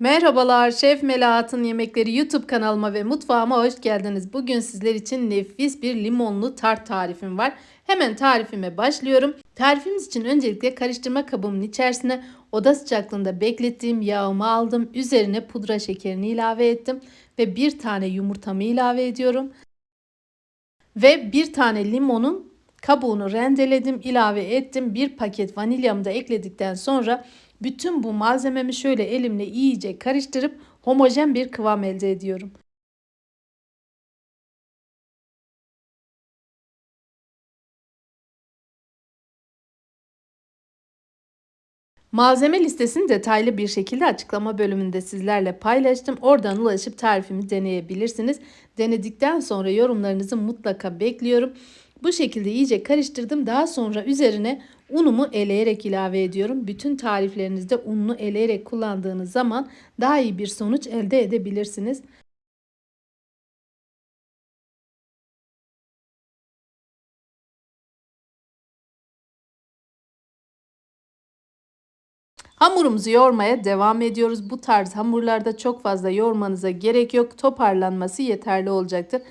Merhabalar, Şef Melahat'ın Yemekleri YouTube kanalıma ve mutfağıma hoş geldiniz. Bugün sizler için nefis bir limonlu tart tarifim var. Hemen tarifime başlıyorum. Tarifimiz için öncelikle karıştırma kabımın içerisine oda sıcaklığında beklettiğim yağımı aldım. Üzerine pudra şekerini ilave ettim ve bir tane yumurtamı ilave ediyorum. Ve bir tane limonun kabuğunu rendeledim, ilave ettim. Bir paket vanilyamı da ekledikten sonra bütün bu malzememi şöyle elimle iyice karıştırıp homojen bir kıvam elde ediyorum. Malzeme listesini detaylı bir şekilde açıklama bölümünde sizlerle paylaştım. Oradan ulaşıp tarifimi deneyebilirsiniz. Denedikten sonra yorumlarınızı mutlaka bekliyorum. Bu şekilde iyice karıştırdım. Daha sonra üzerine unumu eleyerek ilave ediyorum. Bütün tariflerinizde ununu eleyerek kullandığınız zaman daha iyi bir sonuç elde edebilirsiniz. Hamurumuzu yoğurmaya devam ediyoruz. Bu tarz hamurlarda çok fazla yoğurmanıza gerek yok. Toparlanması yeterli olacaktır.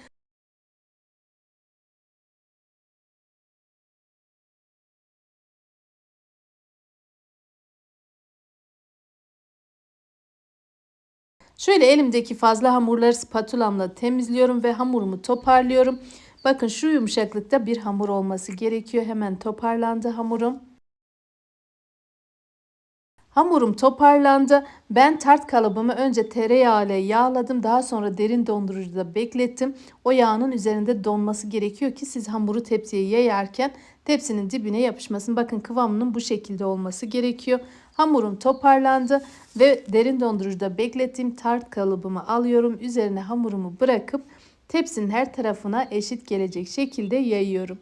Şöyle elimdeki fazla hamurları spatulamla temizliyorum ve hamurumu toparlıyorum. Bakın şu yumuşaklıkta bir hamur olması gerekiyor. Hemen toparlandı hamurum. Hamurum toparlandı. Ben tart kalıbımı önce tereyağı ile yağladım. Daha sonra derin dondurucuda beklettim. O yağının üzerinde donması gerekiyor ki siz hamuru tepsiye yayarken tepsinin dibine yapışmasın. Bakın kıvamının bu şekilde olması gerekiyor. Hamurum toparlandı ve derin dondurucuda beklettiğim tart kalıbımı alıyorum. Üzerine hamurumu bırakıp tepsinin her tarafına eşit gelecek şekilde yayıyorum.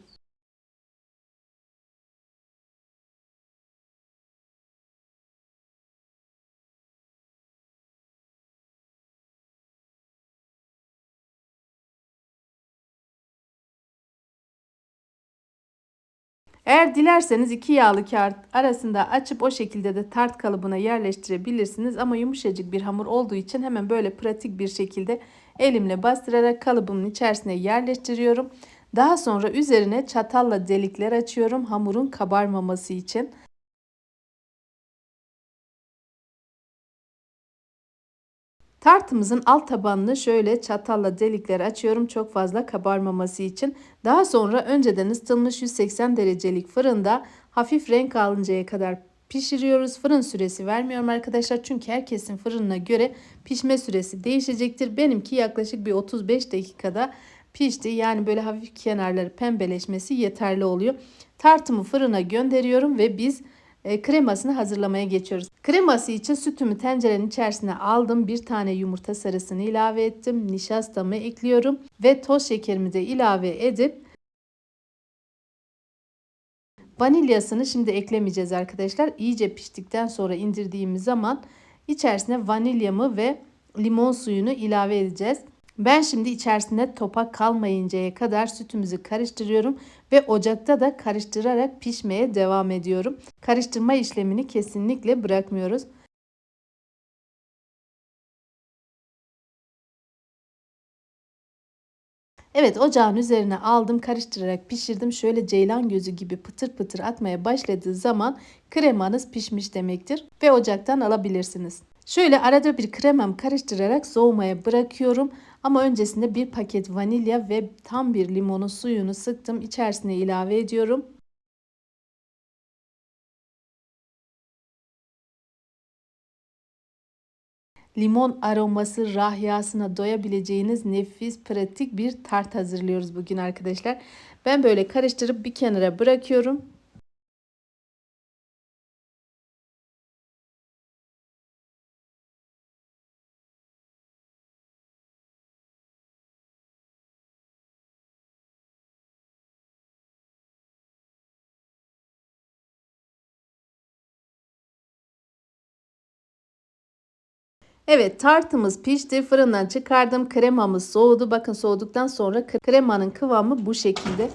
Eğer dilerseniz iki yağlı kağıt arasında açıp o şekilde de tart kalıbına yerleştirebilirsiniz. Ama yumuşacık bir hamur olduğu için hemen böyle pratik bir şekilde elimle bastırarak kalıbımın içerisine yerleştiriyorum. Daha sonra üzerine çatalla delikler açıyorum hamurun kabarmaması için. Tartımızın alt tabanını şöyle çatalla delikler açıyorum çok fazla kabarmaması için. Daha sonra önceden ısıtılmış 180 derecelik fırında hafif renk alıncaya kadar pişiriyoruz. Fırın süresi vermiyorum arkadaşlar çünkü herkesin fırınına göre pişme süresi değişecektir. Benimki yaklaşık bir 35 dakikada pişti. Yani böyle hafif kenarları pembeleşmesi yeterli oluyor. Tartımı fırına gönderiyorum ve biz kremasını hazırlamaya geçiyoruz. Kreması için sütümü tencerenin içerisine aldım. Bir tane yumurta sarısını ilave ettim. Nişastamı ekliyorum ve toz şekerimi de ilave edip Vanilyasını şimdi eklemeyeceğiz arkadaşlar. İyice piştikten sonra indirdiğimiz zaman içerisine vanilyamı ve limon suyunu ilave edeceğiz. Ben şimdi içerisinde topak kalmayıncaya kadar sütümüzü karıştırıyorum ve ocakta da karıştırarak pişmeye devam ediyorum. Karıştırma işlemini kesinlikle bırakmıyoruz. Evet ocağın üzerine aldım karıştırarak pişirdim. Şöyle ceylan gözü gibi pıtır pıtır atmaya başladığı zaman kremanız pişmiş demektir ve ocaktan alabilirsiniz. Şöyle arada bir kremam karıştırarak soğumaya bırakıyorum. Ama öncesinde bir paket vanilya ve tam bir limonun suyunu sıktım. İçerisine ilave ediyorum. limon aroması rahyasına doyabileceğiniz nefis pratik bir tart hazırlıyoruz bugün arkadaşlar. Ben böyle karıştırıp bir kenara bırakıyorum. Evet tartımız pişti. Fırından çıkardım. Kremamız soğudu. Bakın soğuduktan sonra kremanın kıvamı bu şekilde.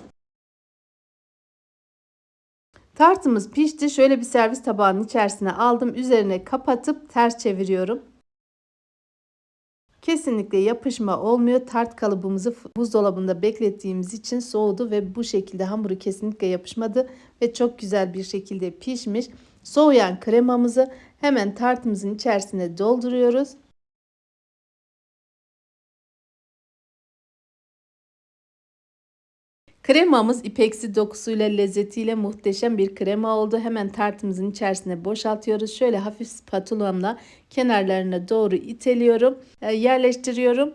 Tartımız pişti. Şöyle bir servis tabağının içerisine aldım. Üzerine kapatıp ters çeviriyorum. Kesinlikle yapışma olmuyor. Tart kalıbımızı buzdolabında beklettiğimiz için soğudu ve bu şekilde hamuru kesinlikle yapışmadı ve çok güzel bir şekilde pişmiş. Soğuyan kremamızı hemen tartımızın içerisine dolduruyoruz. Kremamız ipeksi dokusuyla lezzetiyle muhteşem bir krema oldu. Hemen tartımızın içerisine boşaltıyoruz. Şöyle hafif spatulamla kenarlarına doğru iteliyorum, e, yerleştiriyorum.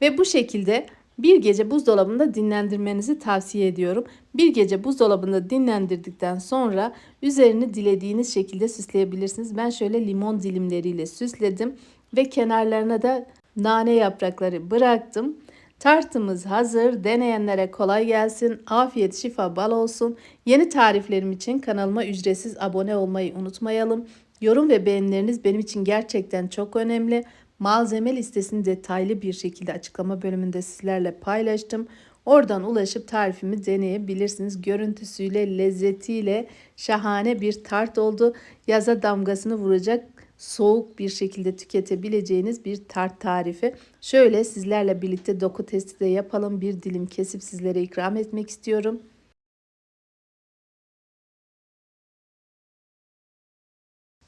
Ve bu şekilde bir gece buzdolabında dinlendirmenizi tavsiye ediyorum. Bir gece buzdolabında dinlendirdikten sonra üzerini dilediğiniz şekilde süsleyebilirsiniz. Ben şöyle limon dilimleriyle süsledim ve kenarlarına da nane yaprakları bıraktım. Tartımız hazır. Deneyenlere kolay gelsin. Afiyet şifa bal olsun. Yeni tariflerim için kanalıma ücretsiz abone olmayı unutmayalım. Yorum ve beğenileriniz benim için gerçekten çok önemli. Malzeme listesini detaylı bir şekilde açıklama bölümünde sizlerle paylaştım. Oradan ulaşıp tarifimi deneyebilirsiniz. Görüntüsüyle, lezzetiyle şahane bir tart oldu. Yaza damgasını vuracak soğuk bir şekilde tüketebileceğiniz bir tart tarifi. Şöyle sizlerle birlikte doku testi de yapalım. Bir dilim kesip sizlere ikram etmek istiyorum.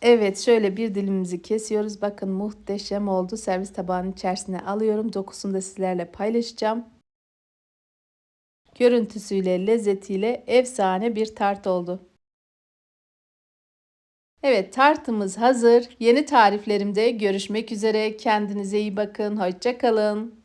Evet şöyle bir dilimimizi kesiyoruz. Bakın muhteşem oldu. Servis tabağının içerisine alıyorum. Dokusunu da sizlerle paylaşacağım. Görüntüsüyle, lezzetiyle efsane bir tart oldu. Evet tartımız hazır. Yeni tariflerimde görüşmek üzere. Kendinize iyi bakın. Hoşça kalın.